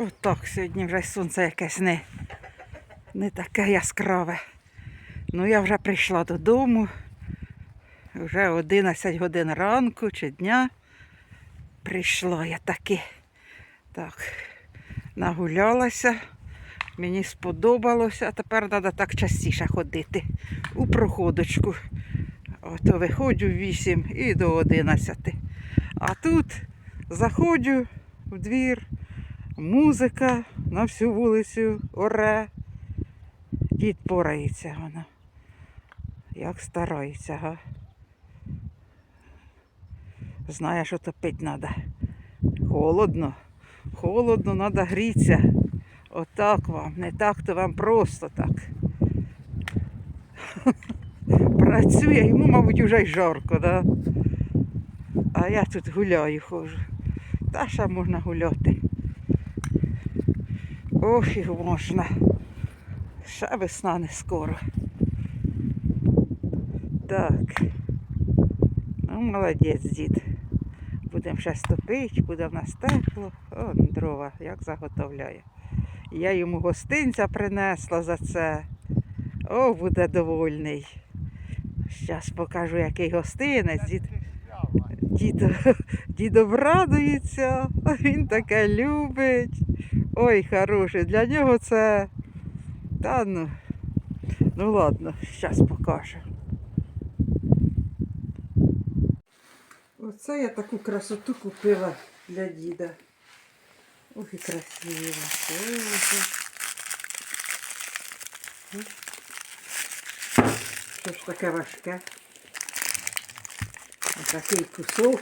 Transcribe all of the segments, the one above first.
Отак сьогодні вже сонце якесь не, не таке яскраве. Ну я вже прийшла додому. Вже 11 годин ранку чи дня. Прийшла я таки. Так, нагулялася. Мені сподобалося, а тепер треба так частіше ходити у проходочку. Ото виходжу в 8 і до 11. А тут заходжу в двір, музика на всю вулицю, оре. Дід порається вона. Як старається, га. Знає, що топити треба. Холодно. Холодно, треба грітися. Отак вам, не так, то вам просто так. Працює, йому, мабуть, вже й жарко, да? А я тут гуляю ходжу. Та ще можна гуляти. Ох, і можна. Ще весна не скоро. Так. Ну, молодець, дід. Будемо ще стопити, буде в нас тепло. О, дрова, як заготовляє. Я йому гостинця принесла за це. О, буде довольний. Зараз покажу, який гостинець. Дід, дід обрадується, він таке любить. Ой, хороший, для нього це. Та ну. Ну ладно, зараз покажу. Оце я таку красоту купила для діда. Ох і красиво. Що ж таке важке? Отакий кусок.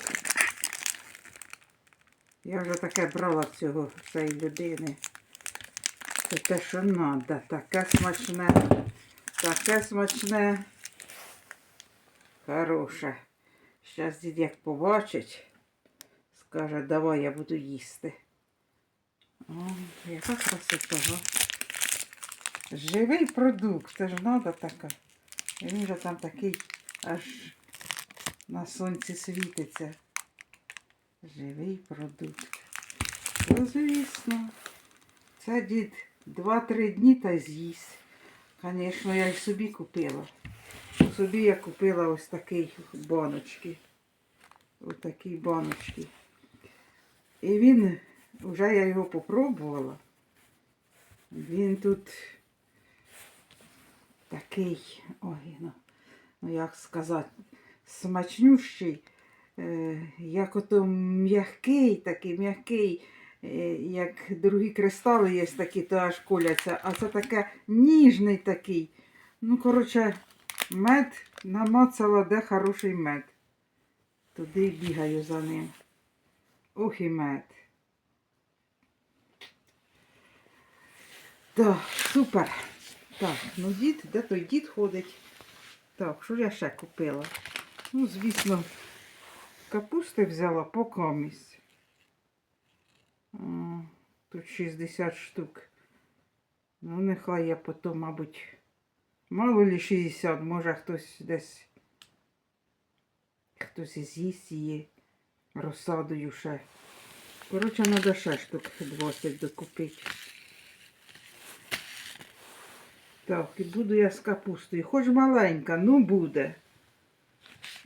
Я вже таке брала цього цієї людини. Це те, що треба. Таке смачне. Таке смачне. Хороше. Зараз дід як побачить, скаже, давай я буду їсти. О, яка красота? Живий продукт, це ж треба така. Він же там такий аж на сонці світиться. Живий продукт. Ну, звісно. Це дід 2-3 дні та з'їсть. Звісно, я й собі купила. Собі я купила ось такий баночки. Ось такі баночки. І він, вже я його попробувала. Він тут такий, ой, ну, ну як сказати, смачнющий, як ото м'який, такий м'який, е, як другі кристали є такі, то аж коляться, а це таке ніжний такий. Ну, коротше, мед намацала, де хороший мед. Туди бігаю за ним. Ох і мед. Так, супер. Так, ну дід, де той дід ходить? Так, що я ще купила? Ну, звісно, капусти взяла по комість. Тут 60 штук. Ну, нехай я потім, мабуть, мало ли 60, може хтось десь хтось з'їсть її розсадою ще. Коротше, треба ще штук 20 докупити. Так, і буду я з капустою. Хоч маленька, ну буде.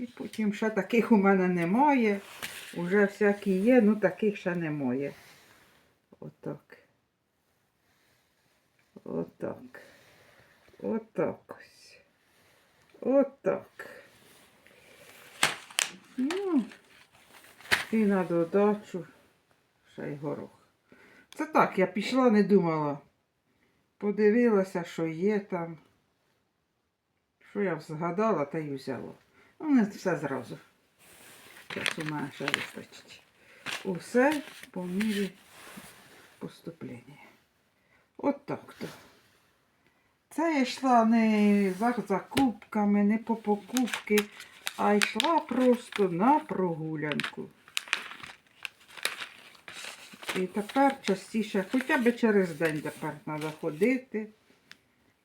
І потім ще таких у мене немає. Уже всякі є, ну таких ще немає. Отак. Отак. Отак ось. Отак. Ну, і на додачу ще й горох. Це так, я пішла, не думала. Подивилася, що є там. Що я згадала, та й взяла. Ну, не все зразу. Зараз у мене ще вистачить. Усе по мірі поступлення. От так то. Це я йшла не за закупками, не по покупки, а йшла просто на прогулянку. І тепер частіше, хоча б через день тепер треба ходити.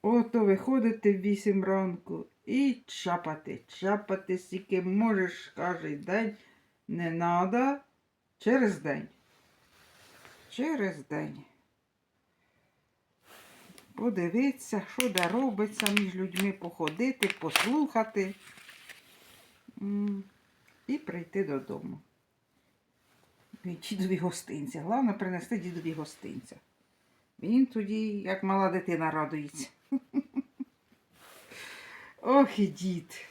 Ото виходити в 8 ранку і чапати. Чапати, скільки можеш кожен день. Не треба через день. Через день. подивитися, що де робиться між людьми, походити, послухати і прийти додому. Дідові гостинця. Головне принести дідові гостинця. Він тоді, як мала дитина, радується. Ох і дід.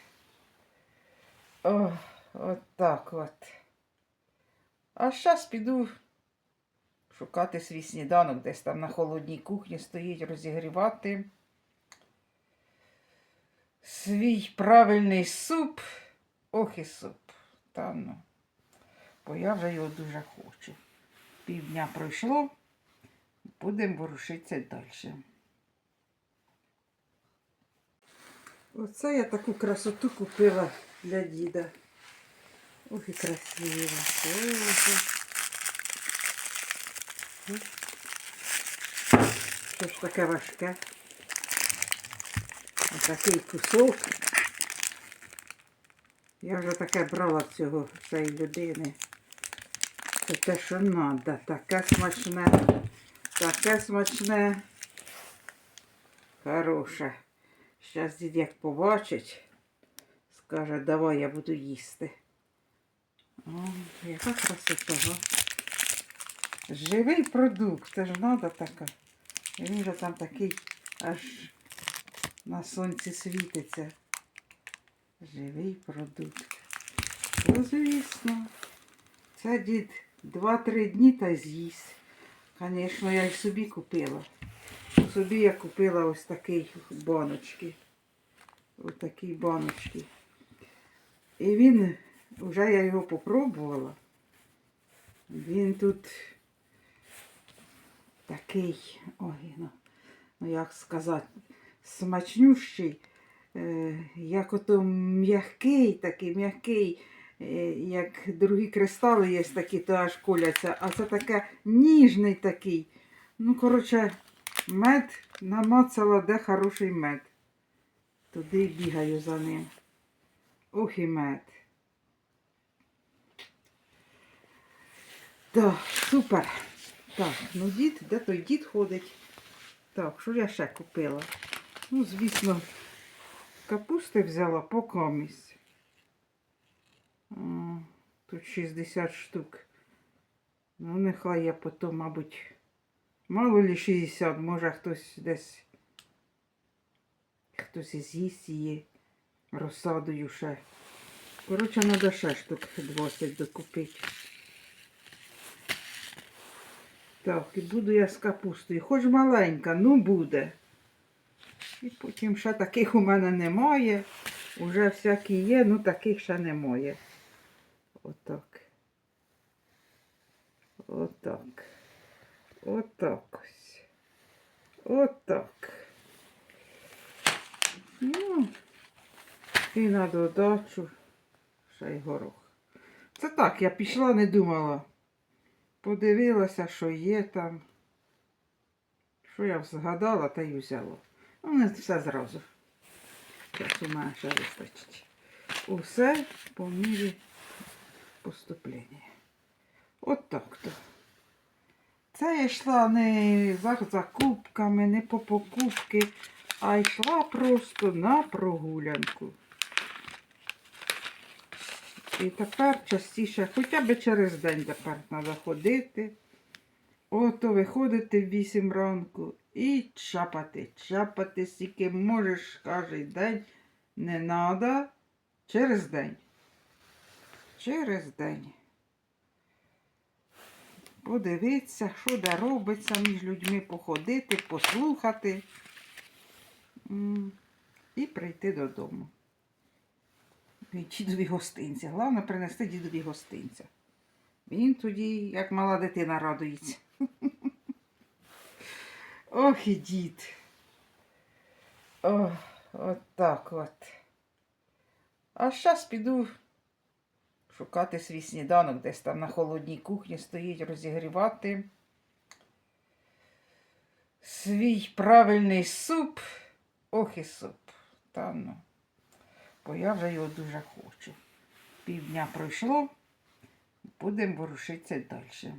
Ох, от так от. А зараз піду шукати свій сніданок, десь там на холодній кухні стоїть, розігрівати. Свій правильний суп. Ох і суп. Та ну. Бо я вже його дуже хочу. Півдня пройшло, будемо ворушитися далі. Оце я таку красоту купила для діда. Ох і красиво. Що ж таке важке? Отакий кусок. Я вже таке брала цього цієї людини. Це те, що треба. Таке смачне. Таке смачне. Хороше. Зараз дід як побачить, скаже, давай я буду їсти. О, яка красота. Живий продукт, це ж треба така. Він же там такий аж на сонці світиться. Живий продукт. Ну, звісно. Це дід 2-3 дні та з'їсть. Звісно, я й собі купила. Собі я купила ось такий баночки. Ось такі баночки. І він, вже я його попробувала. Він тут такий, ой, ну, ну як сказати, смачнющий, е, як ото м'який, такий м'який, е, як другі кристали є такі, то аж коляться, а це таке ніжний такий. Ну, коротше, мед намацала, де хороший мед. Туди й бігаю за ним. Ох і мед. Так, супер. Так, ну дід, де той дід ходить? Так, що я ще купила? Ну, звісно, капусти взяла по комість. Тут 60 штук. Ну, нехай я потім, мабуть, мало ли 60, може хтось десь хтось з'їсть її розсадою ще. Коротше, треба ще штук 20 докупити. Так, і буду я з капустою. Хоч маленька, ну буде. І потім ще таких у мене немає. Уже всякі є, ну таких ще немає. Отак. Отак. Отак ось. Отак. Ну, і на додачу ще. Це так, я пішла, не думала. Подивилася, що є там. Що я згадала, та й взяла. Ну, не все зразу. Зараз у мене ще вистачить. Усе по мірі поступлення. От так то. Це я йшла не за закупками, не по покупки, а йшла просто на прогулянку. І тепер частіше, хоча б через день тепер треба ходити. Ото виходити в 8 ранку і чапати. Чапати, скільки можеш кожен день. Не треба через день. Через день. Подивитися, що де робиться між людьми, походити, послухати і прийти додому. Дідові гостинця. Головне принести дідові гостинця. Він тоді, як мала дитина, радується. Ох і дід. Ох, от так от. А зараз піду шукати свій сніданок, десь там на холодній кухні стоїть, розігрівати. Свій правильний суп. Ох і суп. Та ну. Бо я вже його дуже хочу. Півдня пройшло, будемо ворушитися далі.